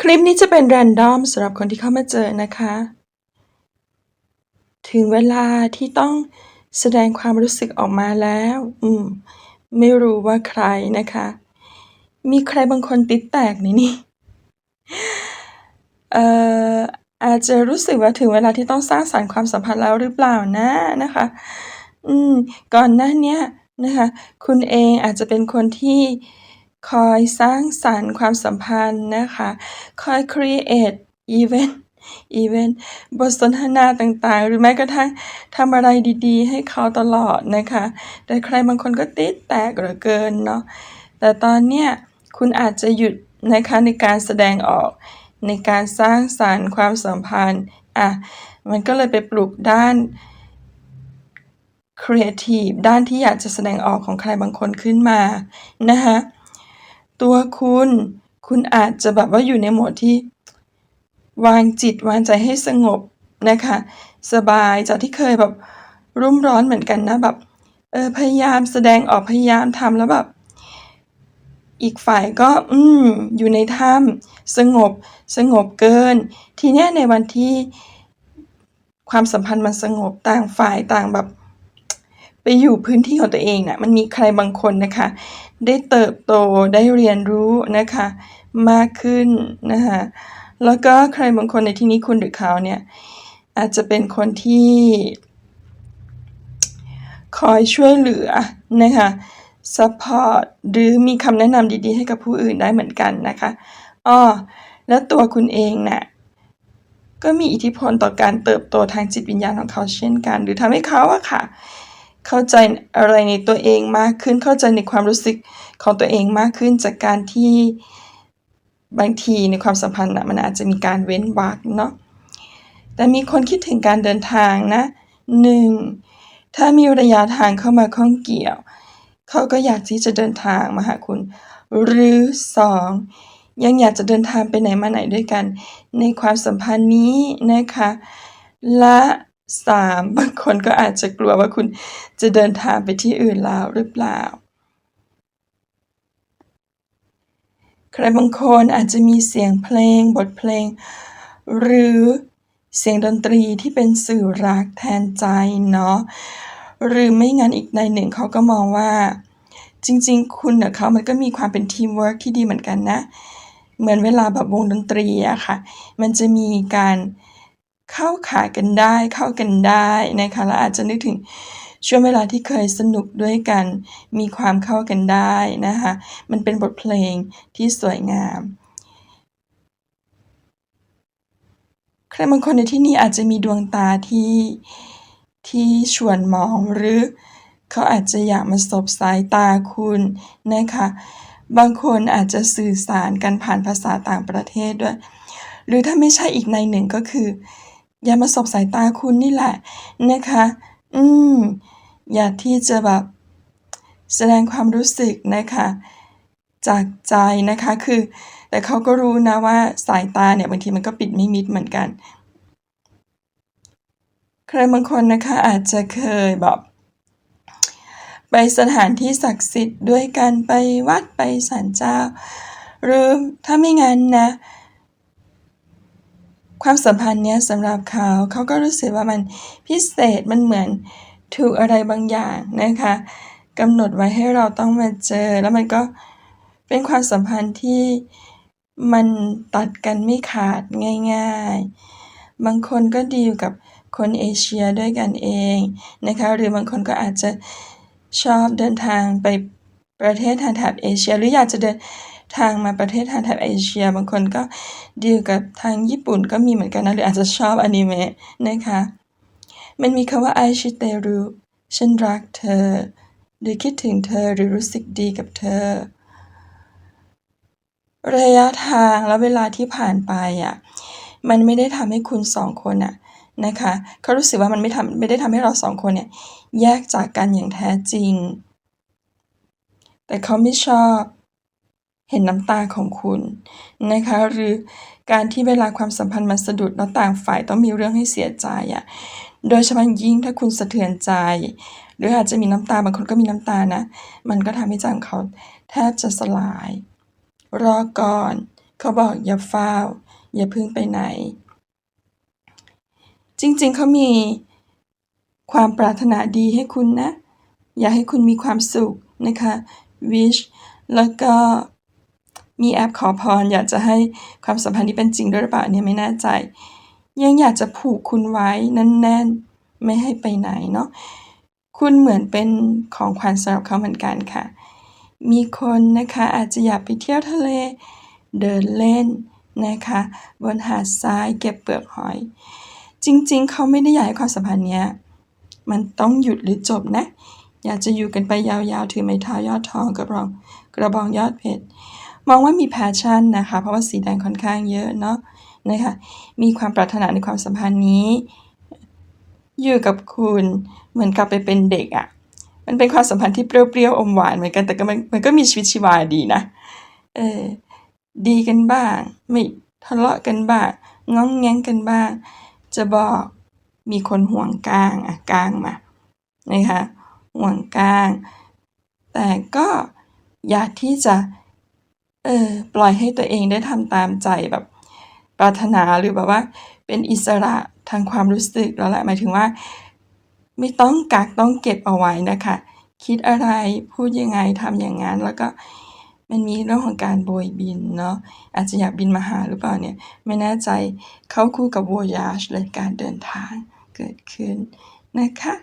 คลิปนี้จะเป็นแรนดอมสำหรับคนที่เข้ามาเจอนะคะ ถึงเวลาที่ต้องแสดงความรู้สึกออกมาแล้ว อืม ไม่รู้ว่าใครนะคะ มีใครบางคนติดแตกในนี้เอ่อ อาจจะรู้สึกว่าถึงเวลาที่ต้องสร้างสรรค์ความสัมพันธ์แล้วหรือเปล่านะนะคะ อืม ก่อนหน้านี้นะคะ คุณเองอาจจะเป็นคนที่ คอยสร้างสรรค์ความสัมพันธ์นะคะ คอย create event event บทสนทนาต่างๆ หรือแม้กระทั่งทำอะไรดีๆ ให้เขาตลอดนะคะ แต่ใครบางคนก็ติดแตกเหลือเกินเนาะแต่ตอนเนี้ยคุณอาจจะหยุดนะคะในการแสดงออกในการสร้างสรรค์ความสัมพันธ์อะมันก็เลยไปปลุกด้านครีเอทีฟด้านที่อยากจะแสดงออกของใครบางคนขึ้นมานะคะ ตัวคุณ คุณอาจจะแบบว่าอยู่ในโหมดที่ วางจิตวางใจให้สงบนะคะ สบายจากที่เคยแบบรุ่มร้อนเหมือนกันนะแบบเออพยายามแสดงออกพยายามทำแล้วแบบ อีกฝ่ายก็อืมอยู่ในถ้ำสงบสงบเกิน ทีเนี้ยในวันที่ความสัมพันธ์มันสงบต่างฝ่ายต่างแบบ ไปอยู่พื้นที่ของตัวเองน่ะมันมีใครบางคนนะคะ ได้เติบโตได้เรียนรู้นะคะ มากขึ้นนะคะแล้วก็ใครบางคนในที่นี้คุณหรือเขาเนี่ยอาจจะเป็นคนที่คอยช่วยเหลือนะคะซัปพอร์ตหรือมีคำแนะนำดีๆ ให้กับผู้อื่นได้เหมือนกันนะคะอ้อแล้วตัวคุณเองน่ะก็มีอิทธิพลต่อการเติบโตทางจิตวิญญาณของเขาเช่นกัน หรือทำให้เขาอะค่ะ เข้าใจอะไรในตัวเองมากขึ้น เข้าใจในความรู้สึกของตัวเองมากขึ้น จากการที่บางทีในความสัมพันธ์นะมันอาจจะมีการเว้นวรรคเนาะแต่มีคนคิดถึงการเดินทางนะ 1. ถ้ามีระยะทางเข้ามาข้องเกี่ยว เขาก็อยากที่จะเดินทางมาหาคุณ หรือ 2. ยังอยากจะเดินทางไปไหนมาไหนด้วยกัน ในความสัมพันธ์นี้นะคะ และ 3. บางคนก็อาจจะกลัวว่าคุณจะเดินทางไปที่อื่นแล้วหรือเปล่า ใครบางคนอาจจะมีเสียงเพลงบทเพลง หรือเสียงดนตรีที่เป็นสื่อรักแทนใจเนาะหรือไม่งั้นอีกในหนึ่งเขาก็มองว่า จริง ๆ คุณกับเขามันก็มีความเป็นทีมเวิร์กที่ดีเหมือนกันนะ เหมือนเวลาแบบวงดนตรีอะค่ะ มันจะมีการ เข้าขากันได้เข้ากันได้นะคะแล้วอาจจะนึกถึงช่วงเวลาที่เคยสนุกด้วยกัน มีความเข้ากันได้นะคะมันเป็นบทเพลงที่สวยงาม ใครบางคนในที่นี้อาจจะมีดวงตาที่ที่ชวนมองหรือเขาอาจจะอยากมาสบสายตาคุณนะคะบางคนอาจจะสื่อสารกันผ่านภาษาต่างประเทศด้วย หรือถ้าไม่ใช่อีกในหนึ่งก็คือ อย่ามาสบสายตาคุณนี่แหละนะคะ อืม อย่าที่จะแบบ แสดงความรู้สึกนะคะ จากใจนะคะคือ แต่เขาก็รู้นะว่าสายตาเนี่ยบางทีมันก็ปิดไม่มิดเหมือนกัน ใครบางคนนะคะ อาจจะเคยแบบไปสถานที่ศักดิ์สิทธิ์ด้วยกันไปวัดไปศาลเจ้า หรือถ้าไม่งั้นนะ ความสัมพันธ์เนี้ยสำหรับเขาเขาก็รู้สึกว่ามันพิเศษมันเหมือนถูกอะไรบางอย่างนะคะกำหนดไว้ให้เราต้องมาเจอ แล้วมันก็เป็นความสัมพันธ์ที่มันตัดกันไม่ขาดง่ายๆ บางคนก็ดีลกับคนเอเชียด้วยกันเองนะคะหรือบางคนก็อาจจะชอบเดินทางไปประเทศทางแถบเอเชีย หรืออยากจะเดิน ทางมาประเทศทางแถบเอเชีย บางคนก็ดีลกับทางญี่ปุ่นก็มีเหมือนกันนะ หรืออาจจะชอบอนิเมะนะคะ มันมีคำว่าไอชิเตรุฉันรักเธอ หรือคิดถึงเธอหรือรู้สึกดีกับเธอ ระยะทางและเวลาที่ผ่านไปอะมันไม่ได้ทำให้คุณ2คนน่ะนะคะเขารู้สึกว่ามันไม่ทำไม่ได้ทำให้เรา2คนเนี่ยแยกจากกันอย่างแท้จริง แต่เขาไม่ชอบ เห็นน้ำตาของคุณนะคะ หรือการที่เวลาความสัมพันธ์มันสะดุดแล้วต่างฝ่ายต้องมีเรื่องให้เสียใจอะโดยเฉพาะยิ่งถ้าคุณสะเทือนใจ หรืออาจจะมีน้ำตาบางคนก็มีน้ำตานะ มันก็ทำให้ใจของเขาแทบจะสลาย รอก่อน เขาบอกอย่าฟ้าวอย่าพิ่งไปไหน จริงๆเขามีความปรารถนาดีให้คุณนะ อยากให้คุณมีความสุขนะคะ wish แล้วก็ มีแอปขอพร อยากจะให้ความสัมพันธ์นี้เป็นจริงด้วยหรือเปล่าอันนี้ไม่แน่ใจ ยังอยากจะผูกคุณไว้แน่นๆ ไม่ให้ไปไหนเนาะคุณเหมือนเป็นของขวัญสำหรับเขาเหมือนกันค่ะ มีคนนะคะอาจจะอยากไปเที่ยวทะเลเดินเล่นนะคะ บนหาดทรายเก็บเปลือกหอย จริงๆ เขาไม่ได้อยากให้ความสัมพันธ์เนี้ยมันต้องหยุดหรือจบนะ อยากจะอยู่กันไปยาวๆ ถือไม้เท้ายอดทองกระบองกระบองยอดเพชร มองว่ามี passion นะคะ เพราะว่าสีแดงค่อนข้างเยอะเนาะนะคะ มีความปรารถนาในความสัมพันธ์นี้ อยู่กับคุณเหมือนกลับไปเป็นเด็กอะมันเป็นความสัมพันธ์ที่เปรี้ยวๆอมหวานเหมือนกัน แต่ก็มันมันก็มีชีวิตชีวาดีนะ เออ ดีกันบ้าง ไม่ทะเลาะกันบ้างง้องแง้งกันบ้าง จะบอกมีคนห่วงก้างอะก้างมา นะคะ ห่วงก้าง แต่ก็อยากที่จะ เออ ปล่อยให้ตัวเองได้ทำตามใจแบบปรารถนาหรือแบบว่า เป็นอิสระทางความรู้สึกแล้วแหละหมายถึงว่า ไม่ต้องกักต้องเก็บเอาไว้นะคะ คิดอะไรพูดยังไงทำอย่างงั้นแล้วก็มันมีเรื่องของการโบยบินเนาะอาจจะอยากบินมาหาหรือเปล่าเนี่ย ไม่แน่ใจเข้าคู่กับ voyage เลยการเดินทางเกิดขึ้นนะคะ